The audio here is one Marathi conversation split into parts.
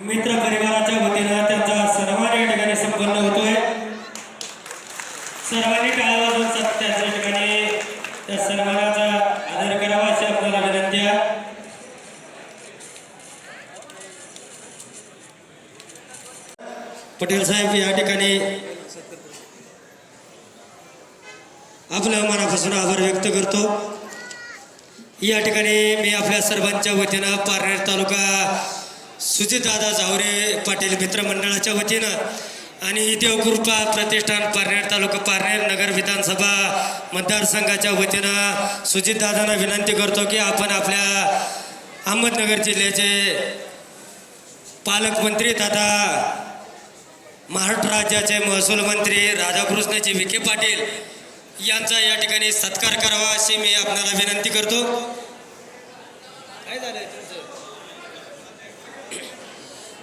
मित्र परिवाराच्या वतीनं त्यांचा सन्मान या ठिकाणी संपन्न होतोय. सर्वांनी टाळ्या वाजवून त्याच्या ठिकाणी त्या सन्मानाचा आदर करावा अशी आपल्याला विनंती आहे. पटेल साहेब या ठिकाणी आपल्या मनापासून आभार व्यक्त करतो. या ठिकाणी मी आपल्या सर्वांच्या वतीनं पारनेर तालुका सुजितदादा जावरे पाटील मित्रमंडळाच्या वतीनं आणि देवकृपा प्रतिष्ठान पारनेर तालुका पारनेर नगर विधानसभा मतदारसंघाच्या वतीनं सुजितदादांना विनंती करतो की आपण आपल्या अहमदनगर जिल्ह्याचे पालकमंत्री तथा महाराष्ट्र राज्याचे महसूल मंत्री राधाकृष्णजी विखे पाटील यांचा या ठिकाणी सत्कार करावा अशी मी आपल्याला विनंती करतो.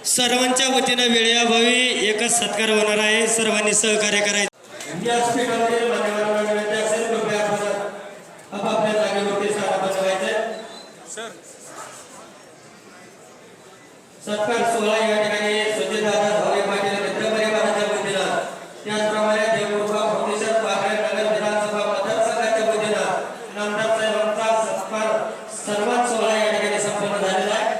सर्वांच्या वतीनं वेळेअभावी एकच सत्कार होणार आहे. सर्वांनी सहकार्य करायचं. व्यासपीठावरील मान्यवरांना विनंती असेल कृपया आपण आपापल्या जागेवरती सारा बनवायचं सत्कार सोहळा या ठिकाणी सुजितदादा धावरे पाटील मित्र परिवाराच्या वतीनं त्याचप्रमाणे देवकृपा फाउंडेशन पारनेर नगर विधानसभा मतदारसंघाच्या वतीनं नामदार साहेबांचा सत्कार सन्मान सोहळा या ठिकाणी संपन्न झालेला आहे.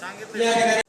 Sange.